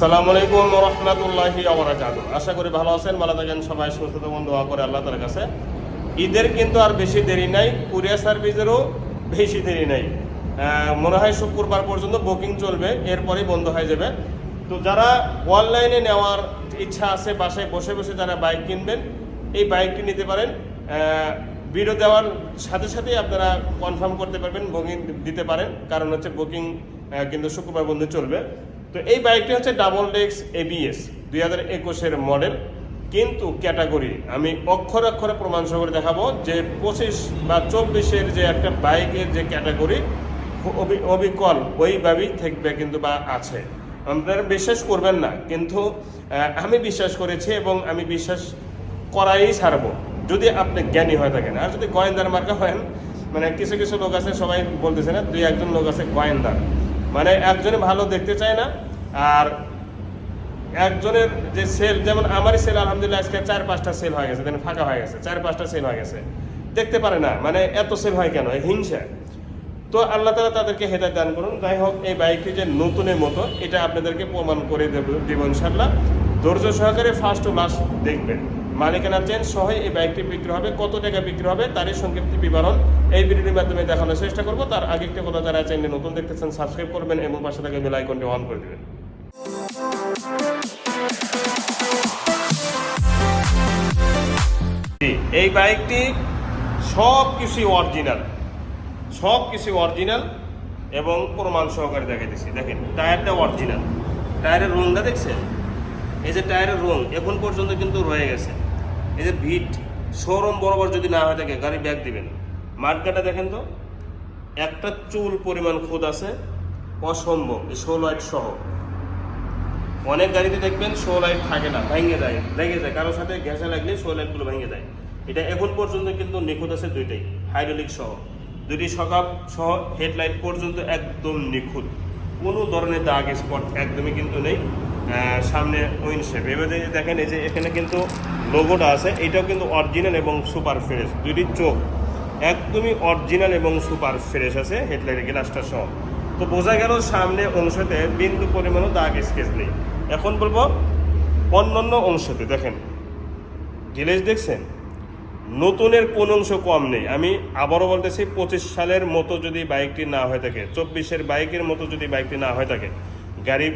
সালাম আলাইকুম রহমতুল্লাহি আবরাকাত আশা করি ভালো আছেন, ভালো থাকেন, সবাই সুস্থ থাকুন, দোয়া করে আল্লাহ তালার কাছে। ঈদের কিন্তু আর বেশি দেরি নাই, কুরিয়ার সার্ভিসেরও বেশি দেরি নাই। মনে হয় শুক্রবার পর্যন্ত বুকিং চলবে, এরপরেই বন্ধ হয়ে যাবে। তো যারা অনলাইনে নেওয়ার ইচ্ছা আছে, বাসায় বসে বসে যারা বাইক কিনবেন, এই বাইকটি নিতে পারেন। ভিডিও দেওয়ার সাথে সাথেই আপনারা কনফার্ম করতে পারবেন বুকিং দিতে পারেন। কারণ হচ্ছে বুকিং কিন্তু শুক্রবার বন্ধ চলবে। তো এই বাইকটি হচ্ছে ডাবল ডেক্স এবিএস দুই হাজার একুশের মডেল। কিন্তু ক্যাটাগরি, আমি অক্ষর অক্ষরে প্রমাণ সহকারে দেখাবো যে পঁচিশ বা চব্বিশের যে একটা বাইকের যে ক্যাটাগরি অবি- অবিকল ওইভাবেই থাকবে কিন্তু বা আছে। আপনারা বিশ্বাস করবেন না, কিন্তু আমি বিশ্বাস করেছি এবং আমি বিশ্বাস করাই ছাড়বো। যদি আপনি জ্ঞানী হয়ে থাকেন, আর যদি গোয়েন্দার মার্কা হয় মানে কিছু কিছু লোক আছে, সবাই বলতেছে না, দুই একজন লোক আছে গোয়েন্দার মানে একজনে ভালো দেখতে চায় না, আর একজনের যে সেল যেমন আমারই সেল আলহামদুলিল্লাহ আজকে চার, পাঁচটা সেল হয়ে গেছে ফাঁকা হয়ে গেছে, চার, পাঁচটা সেল হয়ে গেছে। দেখতে পারে না মানে এত সেল হয় কেন? হিংসা। তো আল্লাহ তালা তাদেরকে হেদায় দান করুন। যাই হোক, এই বাইকটি যে নতুনের মতো, এটা আপনাদেরকে প্রমাণ করে দেব দেব ইনশাল্লাহ ধৈর্য সহকারে ফার্স্ট টু লাস্ট দেখবেন। মালিকানা চেঞ্জ সহ এই বাইকটি বিক্রি হবে। কত টাকা বিক্রি হবে তারই সংক্ষিপ্ত বিবরণ এই ভিডিওর মাধ্যমে দেখানোর চেষ্টা করব। তার আগে একটা কথা যারা চ্যানেলে নতুন দেখতেছেন সাবস্ক্রাইব করবেন এবং পাশে থাকা বেল আইকনটি অন করে দেবেন। এই বাইকটি সব কিছুই অরিজিনাল সব কিছু অরিজিনাল এবং প্রমাণ সহকারে দেখে দিচ্ছি দেখেন, টায়ারটা অরিজিনাল টায়ারের রংটা দেখছেন? এই যে টায়ারের রং এখন পর্যন্ত কিন্তু রয়ে গেছে। এই যে ভিট, শোরুম বরাবর যদি না হয়ে থাকে, গাড়ি ব্যাগ দিবেন। মার্কাটা দেখেন তো, একটা চুল পরিমাণ খুদ আছে, অসম্ভব, এই শো লাইট সহ। অনেক গাড়িতে দেখবেন শো লাইট থাকে না, ভেঙে যায় লেগে যায়। কারোর সাথে গ্যাসে লাগলে শো লাইটগুলো ভেঙে যায়। এটা এখন পর্যন্ত কিন্তু নিখুঁত আছে দুইটাই হাইড্রোলিক সহ। দুটি সকাপ সহ হেডলাইট পর্যন্ত একদম নিখুঁত। কোনো ধরনের দাগ স্পট একদমই কিন্তু নেই সামনে উইন শেপ এবারে দেখেন এই যে এখানে কিন্তু লোগোটা আছে, এটাও কিন্তু অরিজিনাল এবং সুপার ফ্রেশ দুটি চোখ। একদমই অরিজিনাল এবং সুপার ফ্রেশ আছে হেডলাইটের গ্লাসটা সহ। তো বোঝা গেল সামনে অংশতে বিন্দু পরিমাণও দাগ স্কেচ নেই। এখন বলব, অন্যান্য অংশতে দেখেন। জিনিস দেখছেন? নতুনের কোন অংশ কম নেই। আমি আবারও বলতেছি, পঁচিশ সালের মতো যদি বাইকটি না হয়ে থাকে, চব্বিশের বাইকের মতো যদি বাইকটি না হয়ে থাকে, গাড়ি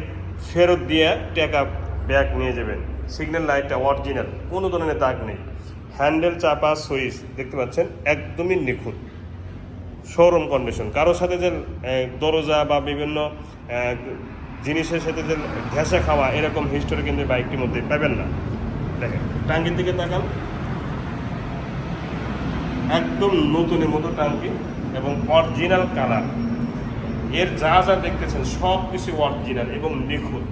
ফেরত দিয়ে টাকা ব্যাগ নিয়ে যাবেন। সিগন্যাল লাইটটা অরিজিনাল কোনো ধরনের দাগ নেই। হ্যান্ডেল চাপা সুইচ দেখতে পাচ্ছেন, একদমই নিখুঁত। শোরুম কন্ডিশন কারোর সাথে যে দরজা বা বিভিন্ন জিনিসের সাথে যে ঘেঁষা খাওয়া, এরকম হিস্টোরি কিন্তু বাইকটির মধ্যে পাবেন না। দেখেন, টাঙ্কির দিকে তাকান। একদম নতুনের মতো টাঙ্কি এবং অরিজিনাল কালারের যা যা দেখতেছেন সব কিছু অরিজিনাল এবং নিখুঁত।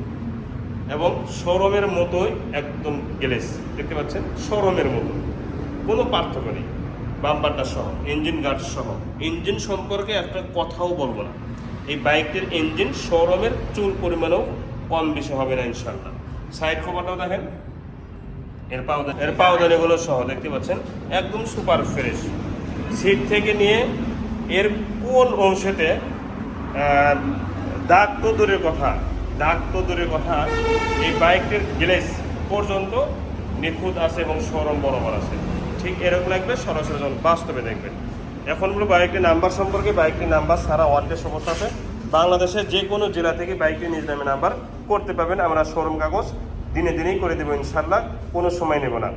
এবং শোরুমের মতোই একদম গ্লেস। দেখতে পাচ্ছেন? শোরুমের মতো কোনো পার্থক্য নেই। বাম্পারটা সহ ইঞ্জিন গার্ড সহ। ইঞ্জিন সম্পর্কে একটা কথাও বলব না। এই বাইকটির ইঞ্জিন শোরুমের চুল পরিমাণেও কম বেশি হবে না ইনশাল্লাহ সাইড খবরটাও দেখেন। এর পাউদানি এর পাউদানিগুলো সহ, দেখতে পাচ্ছেন? একদম সুপার ফ্রেশ সিট থেকে নিয়ে এর কোন অংশেতে দাগ তো দূরের কথা। দাগ তো দূরের কথা, এই বাইকটির গ্লেস পর্যন্ত নিখুঁত আছে এবং সরম বরাবর আছে। ঠিক এরকম লাগবে, সরাসরি যখন বাস্তবে দেখবেন। এখন বলব, বাইকটির নাম্বার সম্পর্কে, বাইকটির নাম্বার সারা ওয়ার্ল্ডের সমস্যা আছে। বাংলাদেশের যে কোনো জেলা থেকে বাইকটি নিজ নামে নাম্বার করতে পাবেন আমরা শোরুম কাগজ দিনে দিনেই করে দেবো ইনশাল্লাহ কোনো সময় নেব না।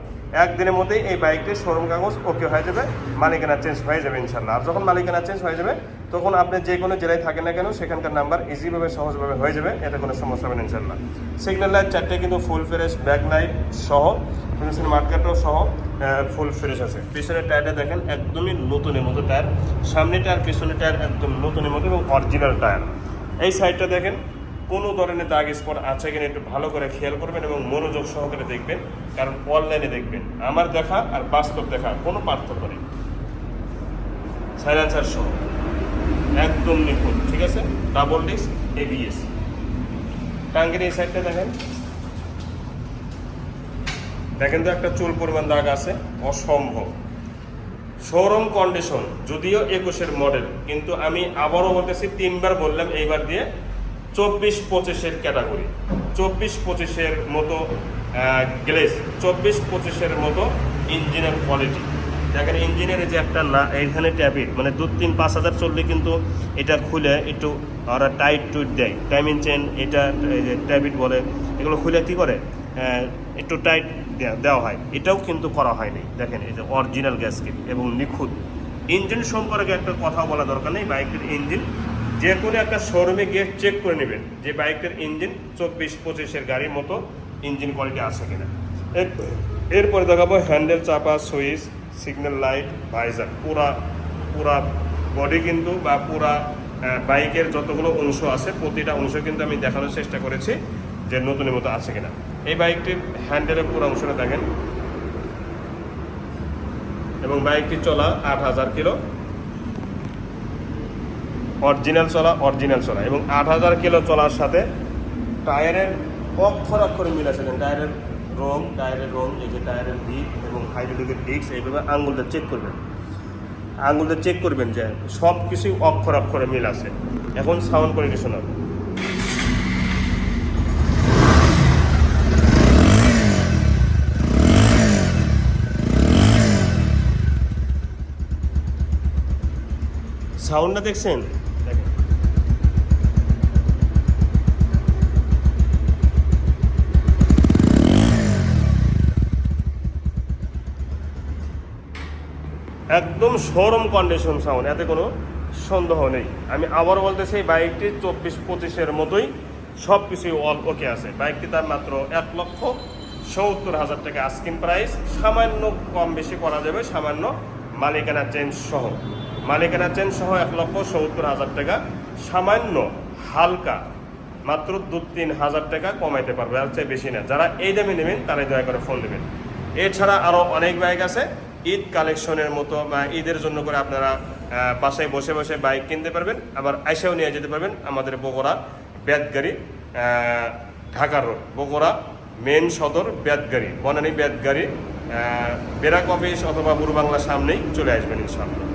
একদিনের মধ্যেই এই বাইকটির শোরুম কাগজ ওকে হয়ে যাবে, মালিকানা চেঞ্জ হয়ে যাবে ইনশাল্লাহ আর যখন মালিকানা চেঞ্জ হয়ে যাবে, তখন আপনি যে কোনো জেলায় থাকেন না কেন, সেখানকার নাম্বার ইজিভাবে সহজভাবে হয়ে যাবে এটা কোনো সমস্যা হবে না ইনশাল্লাহ সিগন্যাল লাইট চারটে কিন্তু ফুল ফ্রেশ ব্যাক লাইট সহ পেন্সিল মার্কেটও সহ ফুল ফ্রেশ আছে। পিছনের টায়ারটা দেখেন, একদমই নতুনের মতো টায়ার সামনে টায়ার পিছনের টায়ার একদম নতুনের মতো এবং অরিজিনাল টায়ার এই সাইডটা দেখেন কোনো ধরনের দাগ স্পট আছে কিনা একটু ভালো করে খেয়াল করবেন এবং মনোযোগ সহকারে দেখবেন, কারণ অনলাইনে দেখবেন। আমার দেখা আর বাস্তব দেখা কোনো পার্থক্য নেই। সাইলেন্সার সহ একদম নিখুঁত, ঠিক আছে? ডাবল ডিস্ক এবিএস টাঙ্গের এই সাইডটা দেখেন। দেখেন তো একটা চুল পরিমাণ দাগ আছে, অসম্ভব। শোরুম কন্ডিশন যদিও একুশের মডেল কিন্তু আমি আবারও বলতেছি, তিনবার বললাম, এইবার দিয়ে চব্বিশ পঁচিশের ক্যাটাগরি। চব্বিশ পঁচিশের মতো গ্লেস চব্বিশ পঁচিশের মতো ইঞ্জিনের কোয়ালিটি দেখেন ইঞ্জিনের যে একটা না, এইখানে ট্যাবিট মানে দু, তিন, পাঁচ হাজার চললে কিন্তু এটা খুলে একটু ওরা টাইট টুইট দেয়। টাইমিং চেন এটা ট্যাবিট বলে, এগুলো খুলে কী করে? একটু টাইট দেওয়া হয়। এটাও কিন্তু করা হয়নি। দেখেন এই যে অরিজিনাল গ্যাসকেট এবং নিখুঁত। ইঞ্জিন সম্পর্কে একটা কথা বলা দরকার নেই। বাইকের ইঞ্জিন যে কোনো একটা শোরুমে গিয়ে চেক করে নেবেন যে বাইকের ইঞ্জিন চব্বিশ পঁচিশের গাড়ির মতো ইঞ্জিন কোয়ালিটি আছে কিনা। এর- এরপরে দেখাবো হ্যান্ডেল চাপা সুইচ সিগন্যাল লাইট ভাইজার পুরা পুরা বডি কিন্তু বা পুরা বাইকের যতগুলো অংশ আছে, প্রতিটা অংশ কিন্তু আমি দেখানোর চেষ্টা করেছি যে নতুনের মতো আছে কিনা। এই বাইকটির হ্যান্ডেলের পুরো অংশটা দেখেন। এবং বাইকটি চলা আট হাজার কিলো। অরিজিনাল চলা অরিজিনাল চলা। এবং আট হাজার কিলো চলার সাথে টায়ারের অক্ষর অক্ষরে মিল আছে। টায়ারের রং টায়ারের রং, এই যে টায়ারের দিক এবং হাইড্রোলিকের ডিস্ক এইভাবে আঙুলটা চেক করবেন। আঙুলটা চেক করবেন যে সব কিছুই অক্ষর অক্ষরে মিল আছে। এখন সাউন্ড কোয়ালিটি শোনাবো সাউন্ডটা দেখছেন দেখেন একদম শোরুম কন্ডিশন সাউন্ড এতে কোনো সন্দেহ নেই। আমি আবার বলতেছি এই বাইকটি চব্বিশ পঁচিশের মতোই সব কিছুই অল ওকে আছে। বাইকটি তার মাত্র এক লক্ষ সত্তর হাজার টাকা আস্কিং প্রাইস সামান্য কম বেশি করা যাবে, সামান্য মালিকানা চেঞ্জ সহ। মালিকানা চেঞ্জ সহ এক লক্ষ সত্তর হাজার টাকা। সামান্য হালকা মাত্র দু তিন হাজার টাকা কমাইতে পারবে, আর চেয়ে বেশি না। যারা এই দামে নেবেন, তারাই দয়া করে ফোন নেবেন। এছাড়া আরও অনেক বাইক আছে। ঈদ কালেকশনের মতো বা ঈদের জন্য করে আপনারা বাসায় বসে বসে বাইক কিনতে পারবেন, আবার আইসাও নিয়ে যেতে পারবেন আমাদের বগুড়া বেদগাড়ি ঢাকার রোড, বগুড়া মেন সদর বেদগাড়ি বনানী বেদগাড়ি বেরাক অফিস অথবা বুড়ো বাংলার সামনেই চলে আসবেন ইনশাআল্লাহ।